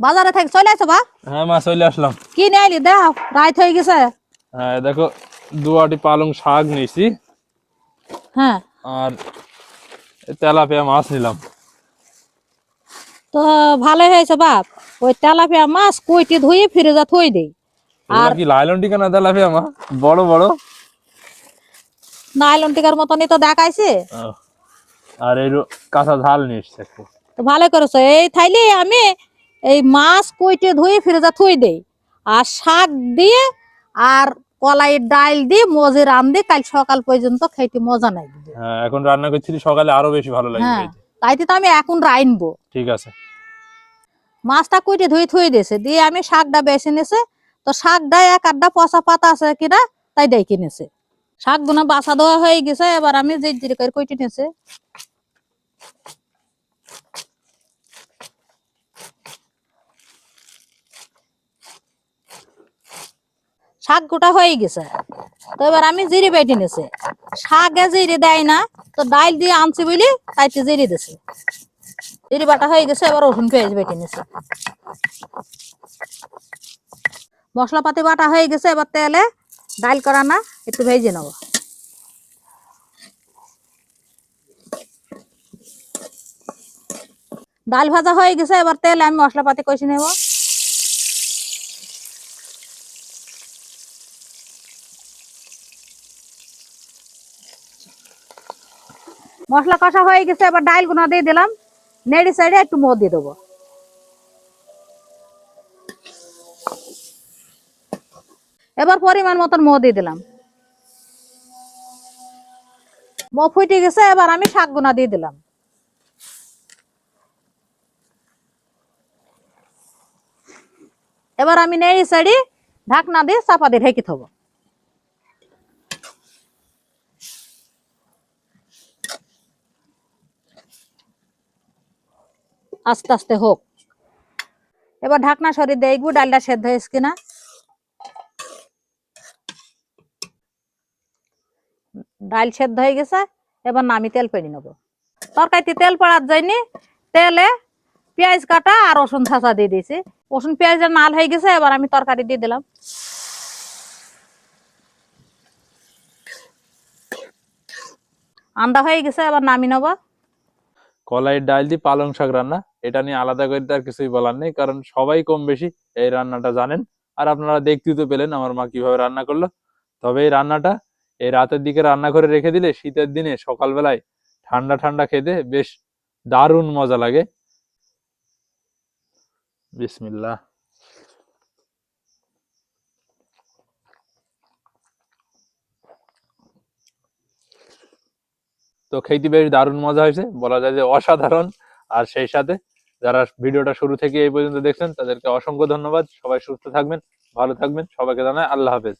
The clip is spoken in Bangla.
বাজারে থেকে চলে আসো বা। হ্যাঁ মা চলে আসলাম। কি নিয়ে আইলি? দেখ রাত হয়ে গেছে। হ্যাঁ দেখো দুয়াটি পালং শাক নিয়েছি। হ্যাঁ। আর তেলাপিয়া মাছ নিলাম। তো ভালোই হয়েছে বাপ ওই তেলাপিয়া মাছ কইটি ধুয়ে ফিরে যা থই দেই। আর কি লাইলন টিকা না তেলাপিয়া মা? বড় বড়। নাইলন টিকার মতনই তো দেখাইছে। আর এই কাঁচা ঝাল এসছে। তো ভালো করেছ। এই থাইলে আমি এই মাছ কইটে ধুয়ে ফিরে যা থই দেই আর শাক দিয়ে আর কলাই ডাল দিয়ে মজে রান দিয়ে কাল সকাল পর্যন্ত খাইতে মজা নাই। হ্যাঁ এখন রান্না করছিলি সকালে আরও বেশি ভালো লাগে হ্যাঁ তাইতে তো আমি এখন রাইনবো। ঠিক আছে। মাছটা কুইটে ধুয়ে থুয়ে দিয়েছে দিয়ে আমি শাকটা বেছে নিছে। তো শাকটা এক আড্ডা পচা পাতা আছে কিনা তাই দেয় কিনেছে শাক গুনা বাসা দেওয়া হয়ে গেছে এবার আমি যে জিরে করে কইটে নিয়েছে শাক গোটা হয়ে গেছে। তো এবার আমি জিরে বেটে নিছে। শাকে জিরে দেয় না, তো ডাইল দিয়ে আনছি বলি তাইতে জিরে দিছে। জিরে বাটা হয়ে গেছে, এবার রসুন পেঁয়াজ বেটে নিছে। মশলাপাতি বাটা হয়ে গেছে, এবার তেলে ডাল করা না, একটু ভেজে নেব। ডাল ভাজা হয়ে গেছে, এবার তেলে আমি মশলাপাতি কষে নেব। মশলা কষা হয়ে গেছে, এবার ডাইল গুনা দিয়ে দিলাম। নেড়ি সাইডে একটু মো দিয়ে দেবো। এবার পরিমাণ মতন মো দিয়ে দিলাম। মো ফুটে গেছে, এবার আমি শাক গুনা দিয়ে দিলাম। এবার আমি নেড়ি সাইডে ঢাকনা দিয়ে চাপা দিয়ে ঢেকে থবো। আস্তে আস্তে হোক। এবার ঢাকনা সরিয়ে দেখব ডালটা সেদ্ধ হয়েছে কিনা। ডাল সেদ্ধ হয়ে গেছে, এবার নামি তেল পেড়ে নেব। তরকারিতে তেল পড়ার জন্য তেলে পেঁয়াজ কাটা আর রসুন ছাঁচা দিয়ে দিয়েছি। রসুন পেঁয়াজের নাল হয়ে গেছে, এবার আমি তরকারি দিয়ে দিলাম। আন্দা হয়ে গেছে, এবার নামি নেব। কলাইয়ের ডাল দিয়ে পালং শাক রান্না, এটা নিয়ে আলাদা করে তো আর কিছুই বলার নেই, কারণ সবাই কম বেশি এই রান্নাটা জানেন। আর আপনারা দেখতেই তো পেলেন আমার মা কীভাবে রান্না করল। তবে এই রান্নাটা এই রাতের দিকে রান্না করে রেখে দিলে শীতের দিনে সকালবেলায় ঠান্ডা ঠান্ডা খেতে বেশ দারুণ মজা লাগে। বিসমিল্লাহ। তো খেতে বেশ দারুণ মজা হয়েছে। বলা যায় যে অসাধারণ। আর সেই সাথে যারা ভিডিওটা শুরু থেকে এই পর্যন্ত দেখছেন, তাদেরকে অসংখ্য ধন্যবাদ। সবাই সুস্থ থাকবেন, ভালো থাকবেন। সবাইকে জানাই আল্লাহ হাফেজ।